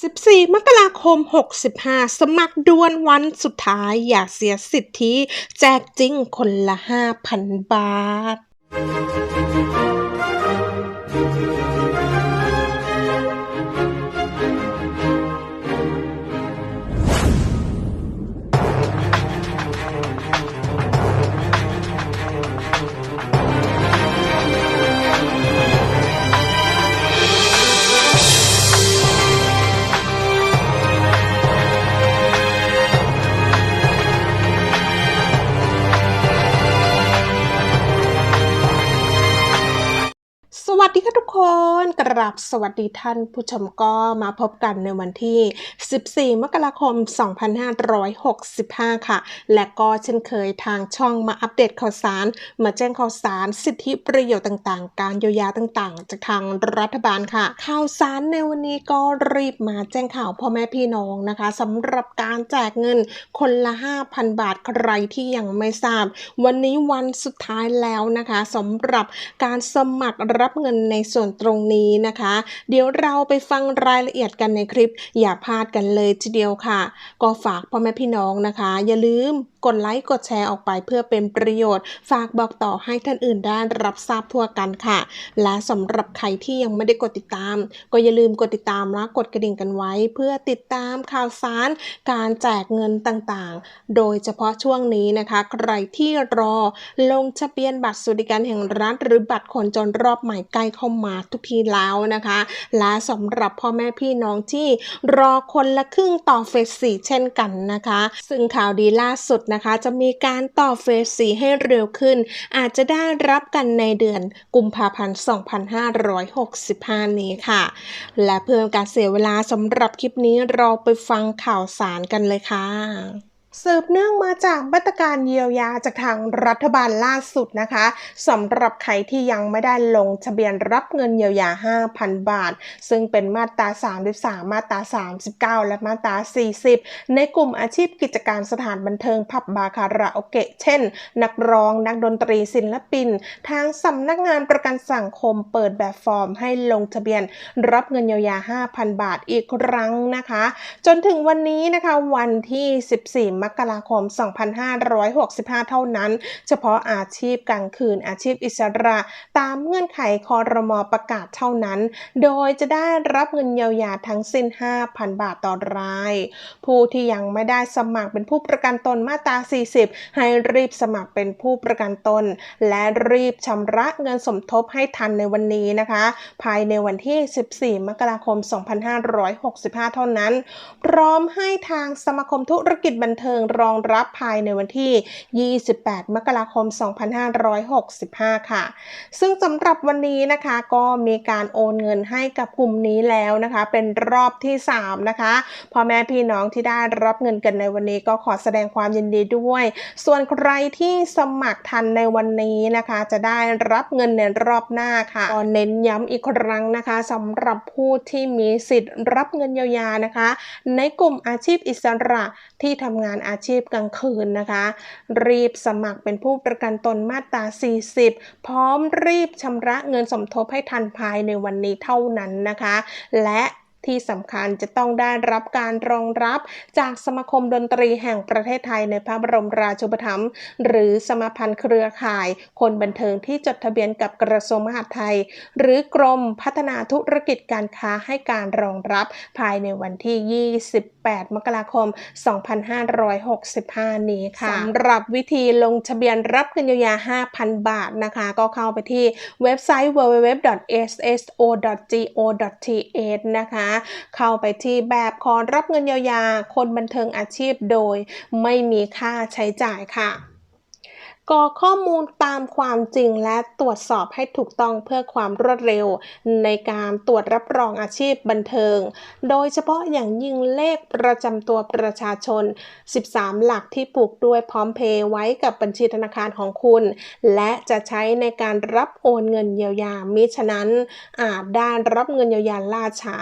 14 มกราคม 65 สมัครด่วนวันสุดท้ายอย่าเสียสิทธิ แจกจริงคนละ 5,000 บาท ดีค่ะทุกคน กราบสวัสดีท่านผู้ชมก็มาพบกันในวันที่ 14 มกราคม 2565 ค่ะ และก็เช่นเคยทางช่องมาอัปเดตข่าวสาร มาแจ้งข่าวสารสิทธิประโยชน์ต่างๆ การเยียวยาต่างๆ จากทางรัฐบาลค่ะ ข่าวสารในวันนี้ก็รีบมาแจ้งข่าวพ่อแม่พี่น้องนะคะสำหรับการแจกเงินคนละ 5,000 บาทใครที่ยังไม่ทราบ วันนี้วันสุดท้ายแล้วนะคะสำหรับการสมัครรับเงินในส่วนตรงนี้นะคะ เดี๋ยวเราไปฟังรายละเอียดกันในคลิป อย่าพลาดกันเลยทีเดียวค่ะ ก็ฝากพ่อแม่พี่น้องนะคะ อย่าลืมกดไลค์กดแชร์ออกไปเพื่อเป็นประโยชน์ ฝากบอกต่อให้ท่านอื่นได้รับทราบทั่วกันค่ะ และสำหรับใครที่ยังไม่ได้กดติดตาม ก็อย่าลืมกดติดตามและกดกระดิ่งกันไว้ เพื่อติดตามข่าวสาร การแจกเงินต่างๆ โดยเฉพาะช่วงนี้นะคะ ใครที่รอลงทะเบียนบัตรสวัสดิการแห่งรัฐหรือบัตรคนจนรอบใหม่ใกล้เข้ามาทุกทีแล้วนะคะ และสำหรับพ่อแม่พี่น้องที่รอคนละครึ่งต่อเฟสสี่เช่นกันนะคะ ซึ่งข่าวดีล่าสุดนะคะ จะมีการต่อเฟสสี่ให้เร็วขึ้น อาจจะได้รับกันในเดือนกุมภาพันธ์ 2565 นี้ค่ะ และเพื่อการเสียเวลาสำหรับคลิปนี้เราไปฟังข่าวสารกันเลยค่ะ สืบเนื่องมาจากมาตรการเยียวยาจากทางรัฐบาลล่าสุดนะคะสำหรับใครที่ยังไม่ได้ลงทะเบียนรับเงินเยียวยา 5,000 บาท ซึ่งเป็นมาตรา 33 มาตรา 39 และมาตรา 40 ในกลุ่มอาชีพกิจการสถานบันเทิงผับบาคาราโอเกะ เช่น นักร้องนักดนตรีศิลปิน ทางสำนักงานประกันสังคมเปิดแบบฟอร์มให้ลงทะเบียนรับเงินเยียวยา 5,000 บาทอีกครั้งนะคะ จนถึงวันนี้นะคะวันที่ 14มกราคม 2565 เท่านั้น เฉพาะอาชีพกลางคืนอาชีพอิสระตามเงื่อนไขคอรมอประกาศเท่านั้น โดยจะได้รับเงินเยียวยาทั้งสิ้น 5,000 บาทต่อราย ผู้ที่ยังไม่ได้สมัครเป็นผู้ประกันตนมาตรา 40 ให้รีบสมัครเป็นผู้ประกันตน และรีบชำระเงินสมทบให้ทันในวันนี้นะคะ ภายในวันที่ 14 มกราคม 2565 เท่านั้น พร้อมให้ทางสมาคมธุรกิจบันเทิงรองรับภายในวันที่ 28 มกราคม 2565 ค่ะ ซึ่งสำหรับวันนี้นะคะก็มีการโอนเงินให้กับกลุ่มนี้แล้วนะคะ เป็นรอบที่ 3 นะคะพ่อแม่พี่น้องที่ได้รับเงินกันในวันนี้ก็ขอแสดงความยินดีด้วย ส่วนใครที่สมัครทันในวันนี้นะคะ จะได้รับเงินในรอบหน้าค่ะก็เน้นย้ำอีกครั้งนะคะสำหรับผู้ที่มีสิทธิ์รับเงินเยียวยานะคะ ในกลุ่มอาชีพอิสระที่ทำงานอาชีพกลางคืนนะคะ รีบสมัครเป็นผู้ประกันตนมาตรา 40 พร้อมรีบชำระเงินสมทบให้ทันภายในวันนี้เท่านั้นนะคะ และที่สำคัญจะต้องได้รับการรองรับจากสมาคมดนตรีแห่งประเทศไทยในพระบรมราชูปถัมภ์หรือสมาพันธ์เครือข่าย คนบันเทิงที่จดทะเบียนกับกระทรวงมหาดไทย หรือกรมพัฒนาธุรกิจการค้าให้การรองรับภายในวันที่28มกราคม 2565 นี้ค่ะสำหรับวิธีลงทะเบียนรับเงินเยียวยา 5,000 บาทนะคะ ก็เข้าไปที่เว็บไซต์ www.sso.go.th นะคะ เข้าไปที่แบบขอรับเงินเยียวยาคนบันเทิงอาชีพโดยไม่มีค่าใช้จ่ายค่ะ กรอกข้อมูลตามความจริงและตรวจสอบให้ถูกต้องเพื่อความรวดเร็ว ในการตรวจรับรองอาชีพบันเทิง โดยเฉพาะอย่างยิ่งเลขประจำตัวประชาชน 13 หลักที่ผูกด้วยพร้อมเพย์ไว้กับบัญชีธนาคารของคุณ และจะใช้ในการรับโอนเงินเยียวยามิฉะนั้น อาจได้รับเงินเยียวยาล่าช้า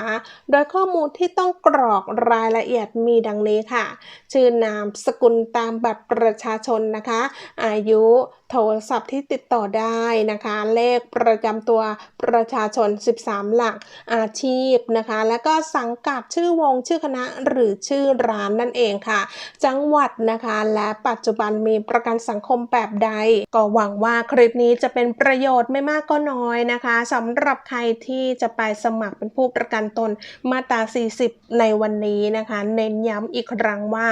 โดยข้อมูลที่ต้องกรอกรายละเอียดมีดังนี้ค่ะ ชื่อนามสกุลตามบัตรประชาชนนะคะ อายุ chỗ โทรศัพท์ที่ติดต่อได้นะคะ เลขประจำตัวประชาชน 13 หลักอาชีพนะคะ และก็สังกัดชื่อวงชื่อคณะหรือชื่อร้านนั่นเองค่ะ จังหวัดนะคะและปัจจุบันมีประกันสังคมแบบใด ก็หวังว่าคลิปนี้จะเป็นประโยชน์ไม่มากก็น้อยนะคะสำหรับใครที่จะไปสมัครเป็นผู้ประกันตนมาตรา 40 ในวันนี้นะคะ เน้นย้ำอีกครั้งว่า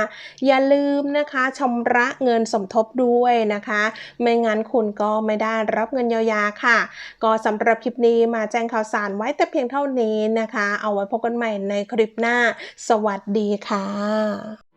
อย่าลืมนะคะชำระเงินสมทบด้วยนะคะไม่งั้นคุณก็ไม่ได้รับเงินเยียวยาค่ะ ก็สำหรับคลิปนี้มาแจ้งข่าวสารไว้แต่เพียงเท่านี้นะคะ เอาไว้พบกันใหม่ในคลิปหน้า สวัสดีค่ะ